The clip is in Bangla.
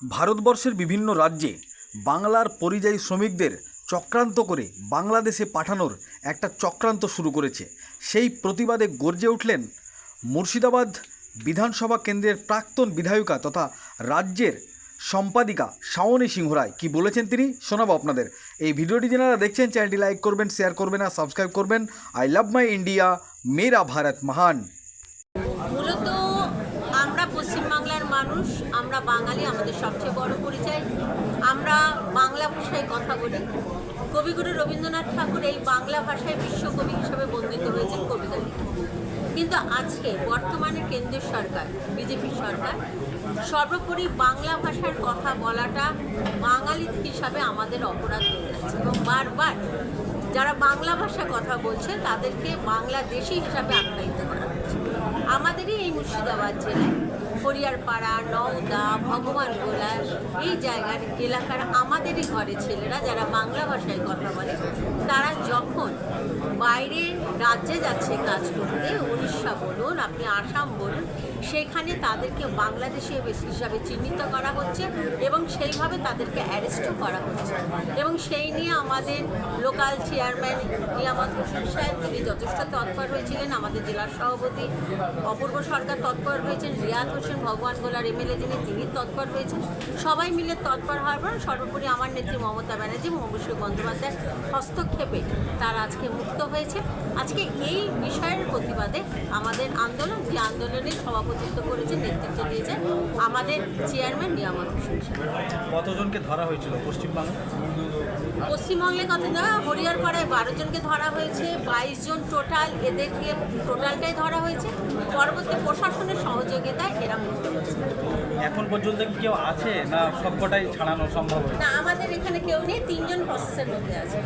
ভারতবর্ষের বিভিন্ন রাজ্যে বাংলার পরিযায়ী শ্রমিকদের চক্রান্ত করে বাংলাদেশে পাঠানোর একটা চক্রান্ত শুরু করেছে। সেই প্রতিবাদে গর্জে উঠলেন মুর্শিদাবাদ বিধানসভা কেন্দ্রের প্রাক্তন বিধায়িকা তথা রাজ্যের সম্পাদিকা শাওনী সিংহ রায়। কী বলেছেন তিনি? শোনাবো আপনাদের। এই ভিডিওটি যারা দেখছেন, চ্যানেলটি লাইক করবেন, শেয়ার করবেন আর সাবস্ক্রাইব করবেন। আই লাভ মাই ইন্ডিয়া, মেরা ভারত মহান। মানুষ, আমরা বাঙালি, আমাদের সবচেয়ে বড় পরিচয়। আমরা বাংলা ভাষায় কথা বলি। কবিগুরু রবীন্দ্রনাথ ঠাকুর এই বাংলা ভাষায় বিশ্বকবি হিসেবে বন্দিত হয়েছেন কবিতা কিন্তু আজকে বর্তমানে কেন্দ্রীয় সরকার, বিজেপি সরকার, সর্বোপরি বাংলা ভাষার কথা বলাটা বাঙালি হিসাবে আমাদের অপরাধ হয়ে যাচ্ছে। এবং বারবার যারা বাংলা ভাষা কথা বলছে, তাদেরকে বাংলাদেশি হিসাবে আখ্যায়িত করা হচ্ছে। আমাদেরই এই মুর্শিদাবাদ জেলায় হরিয়ারপাড়া, নওদা ভগবান গোলা এই জায়গার এলাকার আমাদেরই ঘরে ছেলেরা যারা বাংলা ভাষায় কথা বলে, তারা যখন বাইরে রাজ্যে যাচ্ছে কাজ করতে, উড়িষ্যা বলুন, আপনি আসাম বলুন সেখানে তাদেরকে বাংলাদেশি হিসাবে চিহ্নিত করা হচ্ছে এবং সেইভাবে তাদেরকে অ্যারেস্টও করা হচ্ছে। এবং সেই নিয়ে আমাদের লোকাল চেয়ারম্যান নিয়ামত হোসেন সাহেব, তিনি যথেষ্ট তৎপর হয়েছিলেন। আমাদের জেলার সভাপতি অপূর্ব সরকার তৎপর হয়েছেন। রিয়াদ হোসেন ভগবান গোলার এমএলএ যিনি, তিনি তৎপর হয়েছেন। সবাই মিলে তৎপর হওয়ার পর সর্বোপরি আমার নেত্রী মমতা ব্যানার্জি মৌমুষী বন্দ্যোপাধ্যায়ের হস্তক্ষেপে তারা আজকে মুক্ত হয়েছে। আজকে এই বিষয়ের প্রতিবাদে আমাদের আন্দোলন, যে আন্দোলনের সভাপতিত্ব করেছে নেতৃত্ব দিয়েছেন আমাদের চেয়ারম্যান নিয়ামত হোসেন কতজনকে ধরা হয়েছিল পশ্চিমবাংলা পশ্চিমবঙ্গের কথা না হরিয়ারপাড়ায় বারো জনকে ধরা হয়েছে বাইশ জন টোটাল এদেরকে টোটালটাই ধরা হয়েছে। পরবর্তী প্রশাসনের সহযোগিতায় এরা মুক্ত এখন পর্যন্ত কি কেউ আছে না সবকটাই ছাড়ানো সম্ভব না আমাদের এখানে কেউ নেই তিনজন প্রসেসের মধ্যে আছে।